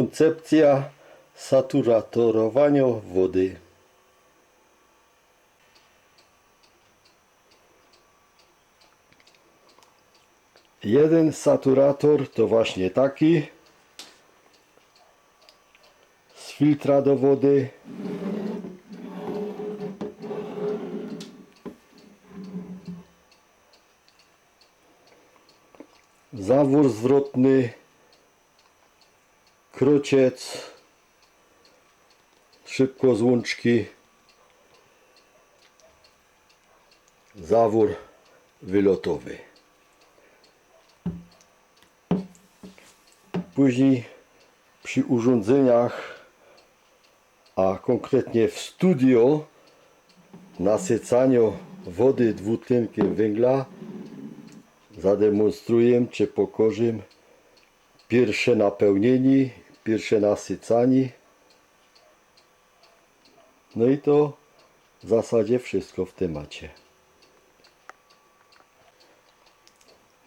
Koncepcja saturatorowania wody. Jeden saturator to właśnie taki z filtra do wody. Zawór zwrotny, krociec, szybko złączki, zawór wylotowy. Później przy urządzeniach, a konkretnie w studio nasycaniu wody dwutlenkiem węgla zademonstruję czy pokorzę pierwsze napełnienie, pierwsze nasycanie. No i to w zasadzie wszystko w temacie.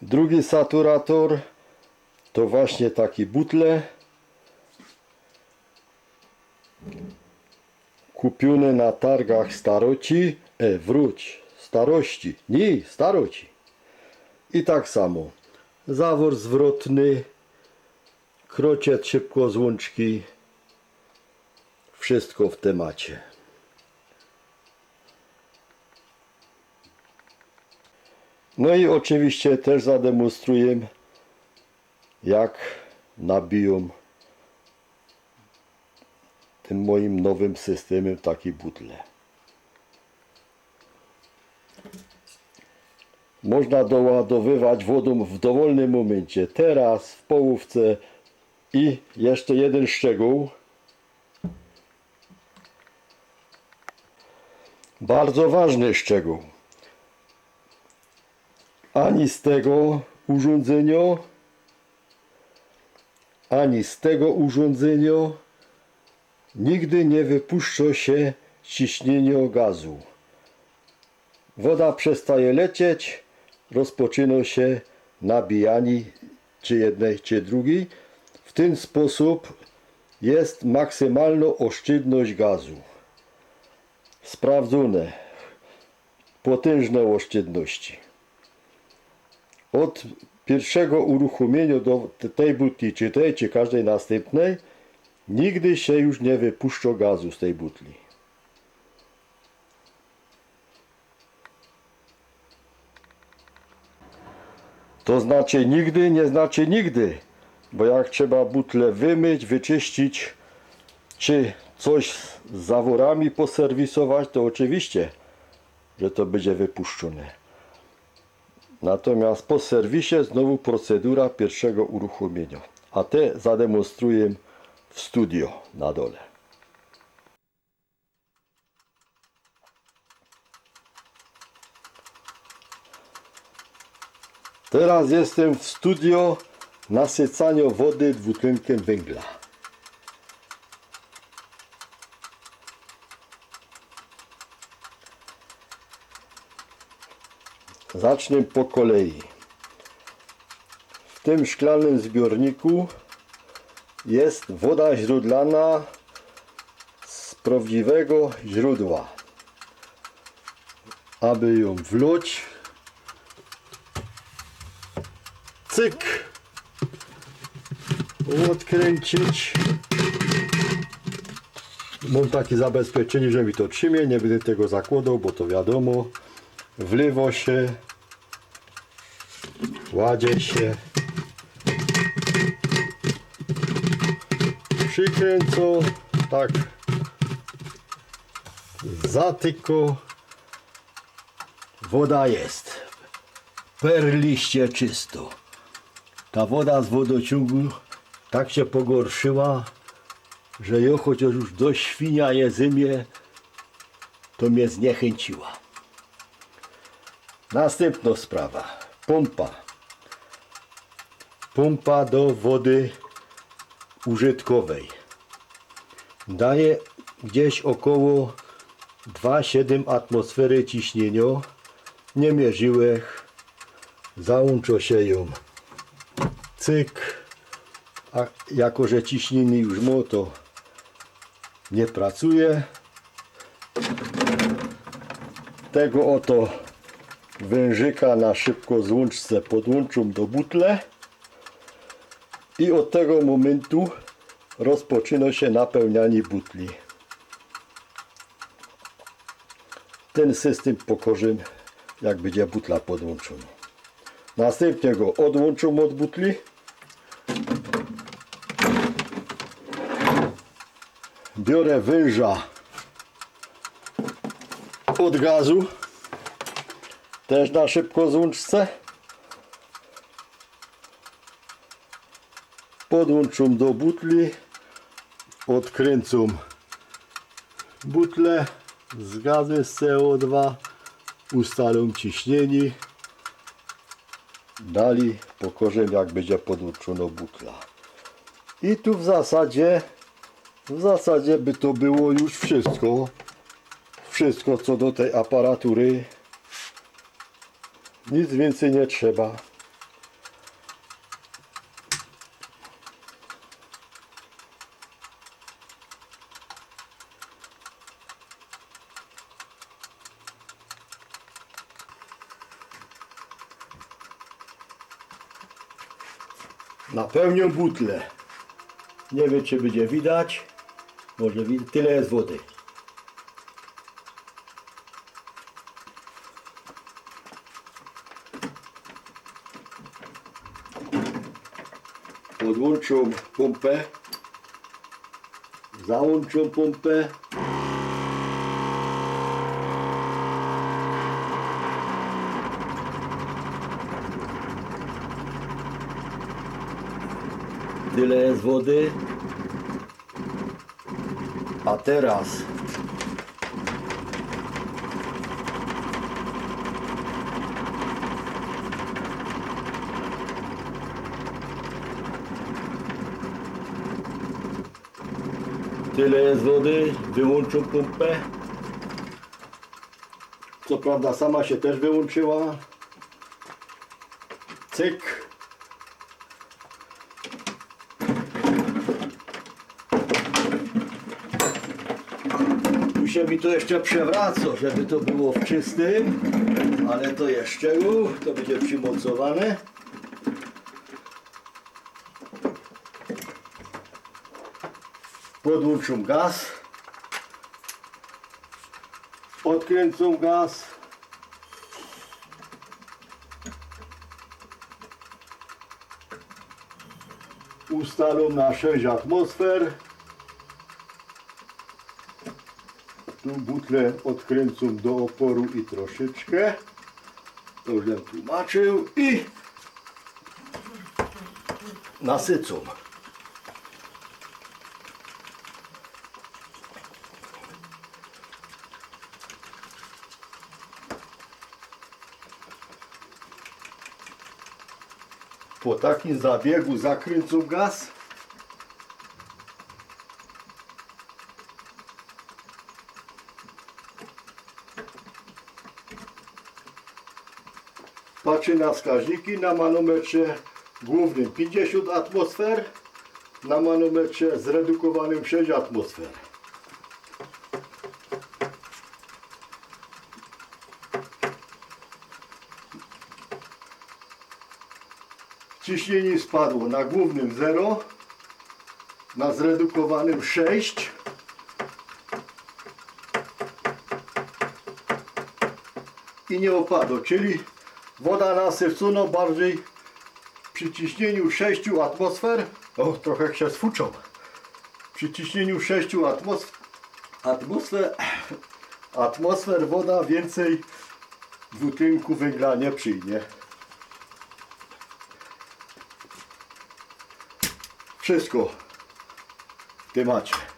Drugi saturator to właśnie taki butle kupiony na targach staroci, e wróć, starości, nie, staroci. I tak samo zawór zwrotny, krociec szybko złączki, wszystko w temacie. No i oczywiście też zademonstruję jak nabiją tym moim nowym systemem taki butle. Można doładowywać wodą w dowolnym momencie. Teraz, w połówce i jeszcze jeden szczegół. Bardzo ważny szczegół. Ani z tego urządzenia ani z tego urządzenia nigdy nie wypuszcza się ciśnienie gazu. Woda przestaje lecieć, rozpoczyna się nabijanie czy jednej, czy drugiej. W ten sposób jest maksymalna oszczędność gazu. Sprawdzone. Potężne oszczędności. Od pierwszego uruchomienia do tej butli, czy tej, czy każdej następnej, nigdy się już nie wypuszcza gazu z tej butli. To znaczy nigdy nie znaczy nigdy, bo jak trzeba butlę wymyć, wyczyścić, czy coś z zaworami poserwisować, to oczywiście, że to będzie wypuszczone. Natomiast po serwisie znowu procedura pierwszego uruchomienia. A te zademonstruję w studio na dole. Teraz jestem w studio nasycania wody dwutlenkiem węgla. Zacznę po kolei. W tym szklanym zbiorniku jest woda źródlana z prawdziwego źródła. Aby ją wluć, cyk, odkręcić. Mam takie zabezpieczenie, że mi to trzymie, nie będę tego zakładał, bo to wiadomo, wlewo się, kładzie się, przykręco, tak, zatyko, woda jest, perliście czysto. Ta woda z wodociągu tak się pogorszyła, że ja chociaż już do świnia jezymie, to mnie zniechęciła. Następna sprawa. Pompa. Pompa do wody użytkowej. Daje gdzieś około 2,7 atmosfery ciśnienia. Nie mierzyłech. Załącza się ją. Cyk. A jako, że ciśnienie już mu to nie pracuje, tego oto wężyka na szybko złączce podłączą do butle i od tego momentu rozpoczyna się napełnianie butli. Ten system pokorzym, jak będzie butla podłączona. Następnie go odłączą od butli. Biorę węża od gazu, też na szybko złączce. Podłączą do butli, odkręcą butlę z gazem z CO2, ustalą ciśnienie, dali pokorzem jak będzie podłączona butla. I tu w zasadzie, w zasadzie by to było już wszystko. Wszystko co do tej aparatury. Nic więcej nie trzeba. Napełnię butlę. Nie wiem czy będzie widać. Może widać. Tyle jest wody. Podłączą pompę. Załączą pompę. Tyle jest wody. A teraz Tyle jest wody, wyłączą pompę. Co prawda sama się też wyłączyła. Cyk. Tu się mi to jeszcze przewraca, żeby to było w czystym, ale to jeszcze u, to będzie przymocowane. Podłączą gaz. Odkręcą gaz. Ustalą na 6 atmosfer. Tu butlę odkręcą do oporu i troszeczkę. To już tłumaczył i nasycą. Po takim zabiegu zakręcą gaz. Patrzę na wskaźniki na manometrze głównym 50 atmosfer, na manometrze zredukowanym 6 atmosfer. Ciśnienie spadło na głównym 0, na zredukowanym 6. I nie opadło, czyli woda nasycona bardziej przy ciśnieniu 6 atmosfer. O, trochę się sfuczą. Przy ciśnieniu 6 atmosfer, atmosfer, atmosfer woda więcej dwutlenku węgla nie przyjmie. Wszystko w temacie.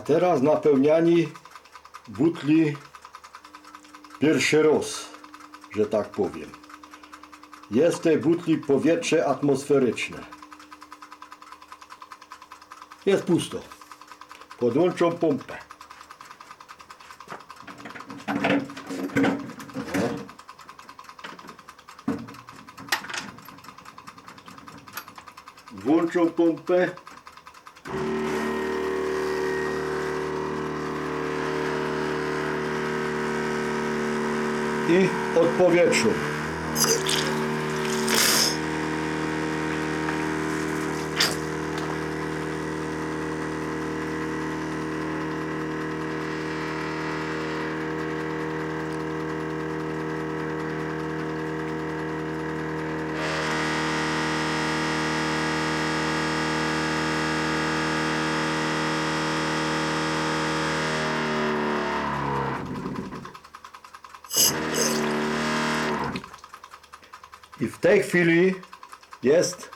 A teraz napełniani butli pierwszy raz, że tak powiem. Jest w tej butli powietrze atmosferyczne. Jest pusto. Podłączą pompę. Włączą pompę. I odpowietrzą. I w tej chwili jest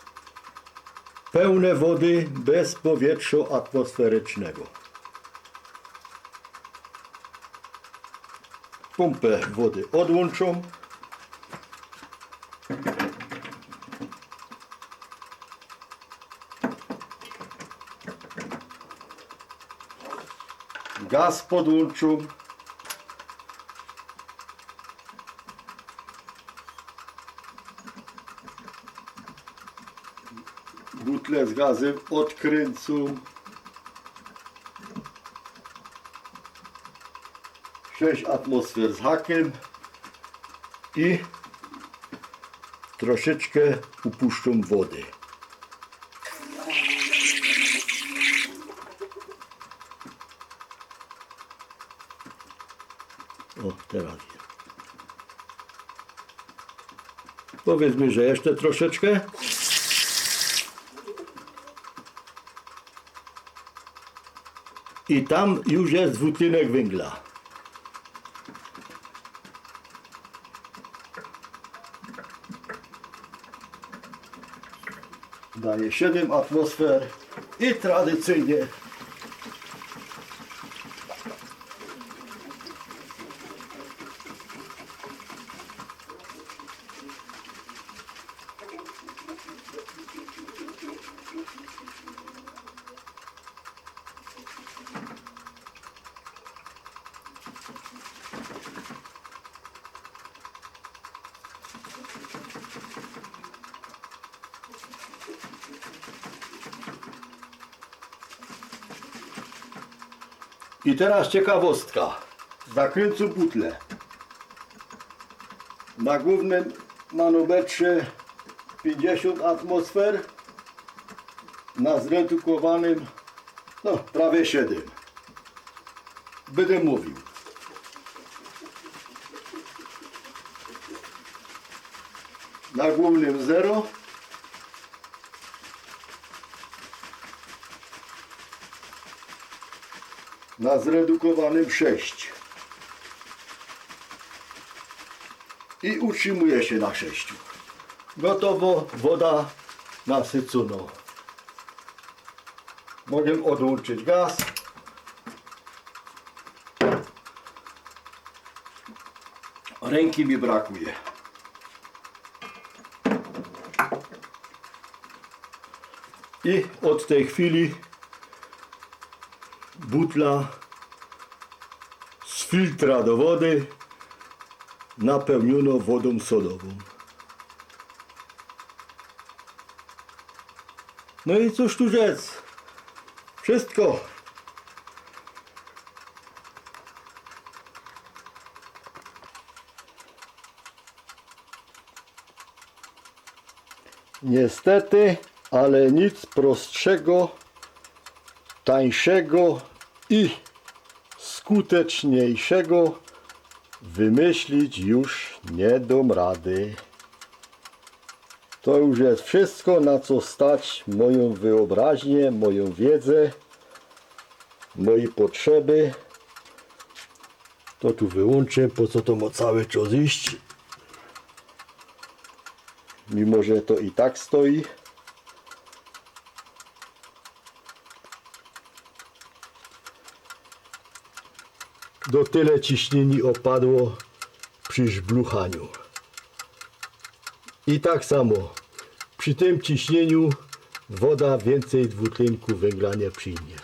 pełne wody bez powietrza atmosferycznego. Pompę wody odłączą. Gaz podłączą. Butle z gazem odkręcą. 6 atmosfer z hakiem i troszeczkę upuszczą wody. O, teraz. Powiedzmy, że jeszcze troszeczkę. I tam już jest dwutlenek węgla. Daje 7 atmosfer i tradycyjnie I teraz ciekawostka. Zakręcę butlę. Na głównym manometrze 50 atmosfer. Na zredukowanym no prawie 7. Będę mówił. Na głównym 0. na zredukowanym 6 i utrzymuje się na 6 gotowo woda nasycona. Mogę odłączyć gaz. Ręki mi brakuje. I od tej chwili butla z filtra do wody napełniono wodą sodową. No i cóż tu rzec? Wszystko. Niestety, ale nic prostszego tańszego i skuteczniejszego wymyślić już nie dam rady. To już jest wszystko, na co stać moją wyobraźnię, moją wiedzę, moje potrzeby. To tu wyłączę, po co to ma cały czas iść. Mimo, że to i tak stoi. Do tyle ciśnieni opadło przy żbluchaniu. I tak samo przy tym ciśnieniu woda więcej dwutlenku węgla nie przyjmie.